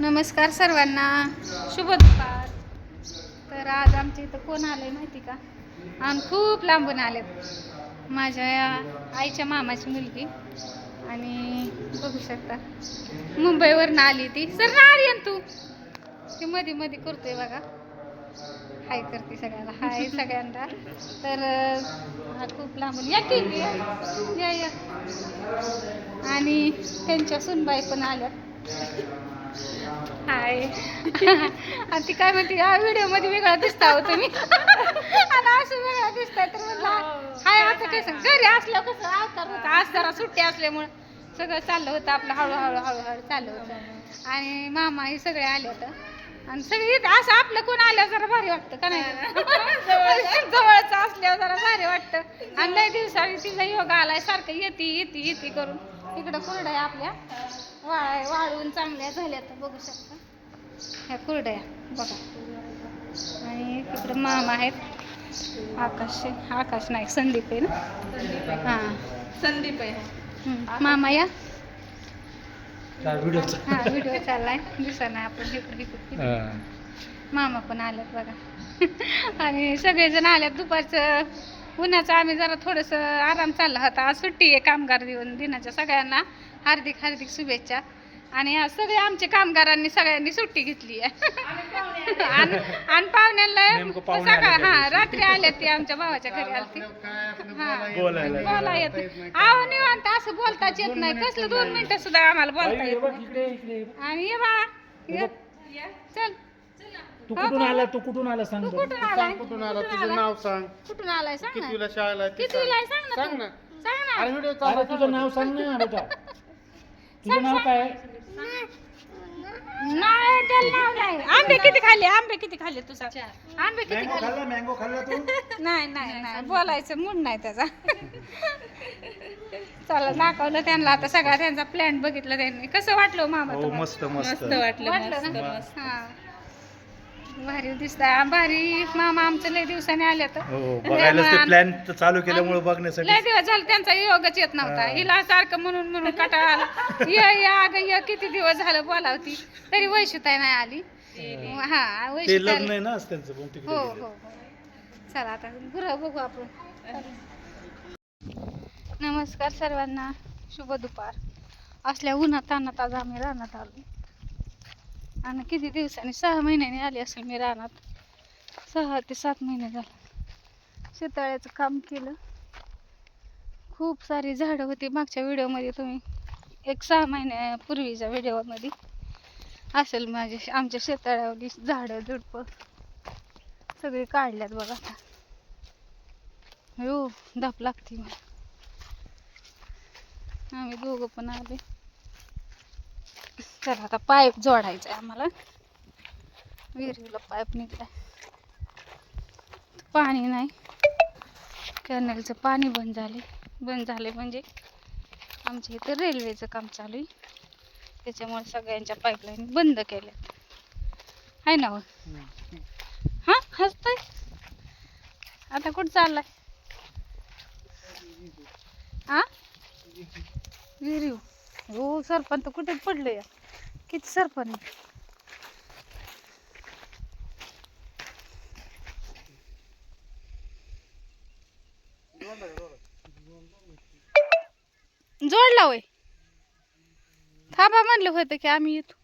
नमस्कार सर्वांना. शुभ दुपार. तर आज आमच्या इथं कोण आलंय माहिती का? आम खूप लांबून आलेत. माझ्या या आईच्या मामाची मुलगी. आणि बघू शकता मुंबईवरून आली ती. सर ना तू. ती मध्ये मध्ये करतोय बघा. हाय करते सगळ्याला. हाय सगळ्यांना. तर हा खूप लांबून. या की या. या आणि त्यांच्या सुनबाई पण आल्या हाय आणि ती काय म्हणते या व्हिडिओमध्ये वेगळा दिसता हो तुम्ही. आणि असं वेगळा दिसताय तर म्हणलं हाय आता काय सांग घरी असल्यावर कसं? अवतार होता. आज जरा सुट्टी असल्यामुळं सगळं चाललं होतं आपलं हळूहळू हळूहळू चाललं होतं. आणि मामा हे सगळे आले होतं. आणि सगळे असं आपलं कोण आल्यावर जरा भारी वाटतं का नाही? जवळचं. असल्यावर जरा भारी वाटतं. आणि लय दिवसांनी तिचा योगा आलाय सारखं येते येते येते करून. इकडं कुरड्या आपल्या वाळ वाळून चांगल्या झाल्या तर बघू शकता. ह्या कुरड्या बघा. आणि इकडं मामा आहेत. आकाश आकाश नाही संदीप आहे ना? हां. संदीप आहे. मामा या. हा व्हिडिओ चाललाय. दिसा नाही आपण इकडे इकडे मामा पण आल्यात बघा. आणि सगळेजण आल्यात दुपारचं. उन्हाचं आम्ही जरा थोडंसं आराम चालला होता. आज सुट्टी आहे कामगार दिवस दिनाच्या सगळ्यांना. हार्दिक हार्दिक शुभेच्छा. आणि सगळे आमच्या कामगारांनी सगळ्यांनी सुट्टी घेतली आहे. आणि आणि पाहुण्यांना नेमकं पाहुणे आले सकाळ त्या हा. रात्री आल्या ती आमच्या भावाच्या घरी आलती. हा. बोलायला बोला येत आहो निवांत असं बोलताच येत नाही. कसलं दोन मिनिटं सुद्धा आम्हाला बोलता येत नाही. आणि ये बा. ये. चल. तू कुठून आला तू कुठून आला सांग तू बरं. कुठून आलाय कुठून आला तुझं? नाव सांग. कुठून आलाय? सांग ना. शाळेला आहे ते आहे? सांग ना सांग तू. ना. सांग ना. अरे व्हिडिओ अरे चालू तुझं नाव सांग ना बेटा तुझं नाव काय? नाही त्याला नाव नाही. आंबे किती खाल्ले? आंबे किती खाल्ले तुझा? आंबे किती मँगो खाल्ले? मँगो खाल्ला तू? नाही नाही नाही बोलायचं मूड नाही त्याचा. चला दाखवलं त्यांना. आता सगळा त्यांचा प्लॅन बघितलं त्यांनी. कसं वाटलं हो मामा हो तुम्हाला? मस्त मस्त. वाटलं वाटलं ना? हा. भारी दिसतंय. भारी. मामा आमचं लय दिवसाने आले तर. हो बघायलाच ते प्लॅन चालू केल्यामुळे लय बघण्यासाठी. दिवस झाले त्यांचा योगच येत नव्हता. हिला सारखं म्हणून म्हणून कटाळा आला. ये या अगं ये किती दिवस झालं बोलावती. तरी वैशुताई नाही आली. हा ते वैशुताई लग्न आहे ना आज त्यांचं पण तिकडे हो गेले. हो हो. चला आता गुरं बघू आपण. नमस्कार सर्वांना. शुभ दुपार. असल्या उन्हात तानात आज आम्ही रानात आलो. आणि किती दिवसांनी? सहा महिन्याने आली असेल मी रानात. सहा ते सात महिने झालं. शेताळ्याचं काम केलं. खूप सारी झाडं होती मागच्या व्हिडिओमध्ये तुम्ही. एक सहा महिन्यापूर्वीच्या व्हिडिओमध्ये. असेल माझे आमच्या शेताळ्यावरली झाडं झुडपं. सगळी काढल्यात बघा आता. हो धाप लागते मला. आम्ही दोघं पण आले चला आता पाईप जोडायचा आहे आम्हाला. विहिरीला पाईप निघलाय. पाणी नाही. कॅनलचं पाणी बंद झाले. बंद झाले म्हणजे आमच्या इथं रेल्वेचं काम चालू आहे. त्याच्यामुळे सगळ्यांच्या पाईपलाईन बंद केल्यात. आहे ना हो? हा हसतोय? आता कुठं चाललाय? हा विहिरी. हो सरपंच तर कुठे पडलं या किती सरपण आहे. जोडला होय. थांबा म्हणलं होतं की आम्ही येतो.